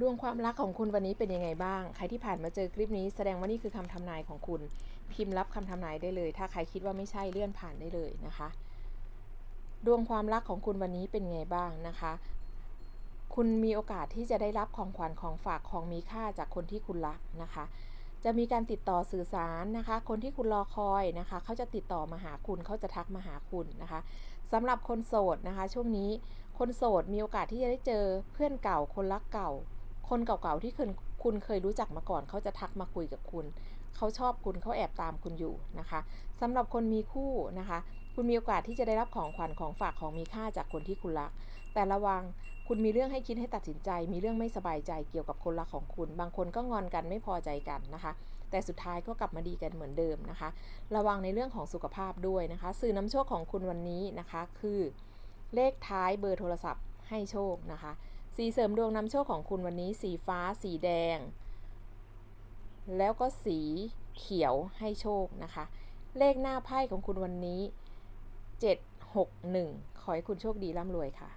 ดวงความรักของคุณวันนี้เป็นยังไงบ้าง ใครที่ผ่านมาเจอคลิปนี้แสดงว่านี่คือคำทำนายของคุณ พิมพ์รับคำทำนายได้เลย ถ้าใครคิดว่าไม่ใช่เลื่อนผ่านได้เลยนะคะ ดวงความรักของคุณวันนี้เป็นไงบ้างนะคะ คุณมีโอกาสที่จะได้รับของขวัญของฝากของมีค่าจากคนที่คุณรักนะคะ จะมีการติดต่อสื่อสารนะคะ คนที่คุณรอคอยนะคะ เขาจะติดต่อมาหาคุณ เขาจะทักมาหาคุณนะคะสำหรับคนโสดนะคะ ช่วงนี้คนโสดมีโอกาสที่จะได้เจอเพื่อนเก่าคนรักเก่า คนเก่าๆที่คุณคุณเคยรู้จักมาก่อนเขาจะทักมาคุยกับคุณ เขาชอบคุณเขาแอบตามคุณอยู่นะคะสำหรับคนมีคู่นะคะ คุณมีโอกาสที่จะได้รับของขวัญของฝากของมีค่าจากคนที่คุณรัก แต่ระวังคุณมีเรื่องให้คิดให้ตัดสินใจ มีเรื่องไม่สบายใจเกี่ยวกับคนรักของคุณ บางคนก็งอนกันไม่พอใจกันนะคะ แต่สุดท้ายก็กลับมาดีกันเหมือนเดิมนะคะ ระวังในเรื่องของสุขภาพด้วยนะคะ สื่อนำโชคของคุณวันนี้นะคะ คือ เลขท้ายเบอร์โทรศัพท์ให้โชคนะคะ สีเสริมดวงนำโชคของคุณวันนี้ สีฟ้า สีแดง แล้วก็สีเขียวให้โชคนะคะ เลขหน้าไพ่ของคุณวันนี้ 761 ขอให้คุณโชคดีร่ำรวยค่ะ